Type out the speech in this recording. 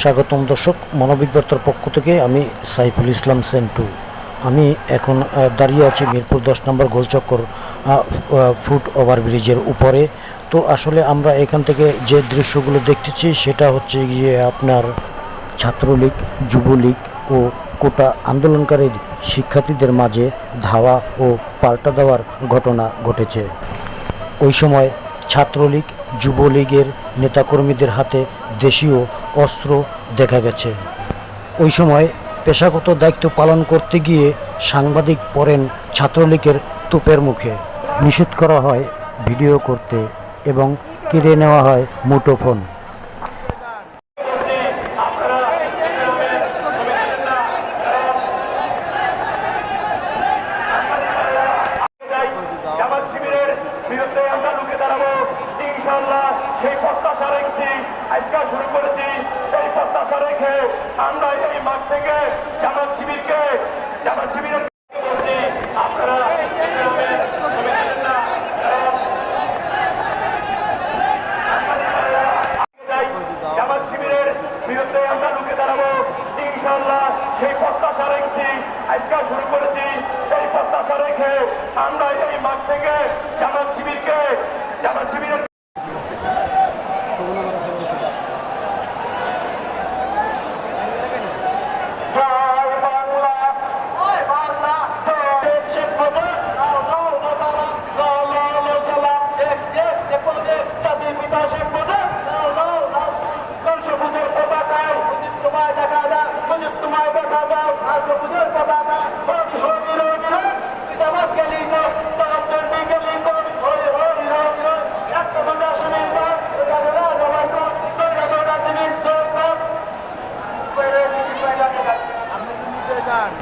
স্বাগতম দর্শক মনোবিজ্ঞতার পক্ষ থেকে আমি সাইফুল ইসলাম সেন্টু। আমি এখন দাঁড়িয়ে আছি মিরপুর দশ নম্বর গোলচক্কর ফুট ওভারব্রিজের উপরে। তো আসলে আমরা এখান থেকে যে দৃশ্যগুলো দেখতেছি, সেটা হচ্ছে গিয়ে আপনার ছাত্রলীগ, যুবলীগ ও কোটা আন্দোলনকারী শিক্ষার্থীদের মাঝে ধাওয়া ও পাল্টা দেওয়ার ঘটনা ঘটেছে। ওই সময় ছাত্রলীগ, যুবলীগের নেতাকর্মীদের হাতে দেশীয় অস্ত্র দেখা গেছে। ওই সময় পেশাগত দায়িত্ব পালন করতে গিয়ে সাংবাদিক পড়েন ছাত্রলীগের তোপের মুখে। নিষেধ করা হয় ভিডিও করতে এবং কেড়ে নেওয়া হয় মুঠোফোন জামাত শিবিরের বিরুদ্ধে আমরা রুখে দাঁড়াবো। ইনশাল্লাহ সেই প্রত্যাশা রেখেছি, আজকে শুরু করেছি। এই প্রত্যাশা রেখে আমরা এই মাঠ থেকে জামাত শিবিরকে, জামাত শিবিরের শিবিরের সেই প্রত্যাশা রেখেছি, আজকে শুরু করেছি। এই প্রত্যাশা মাঠ থেকে জামাত শিবিরকে Juan.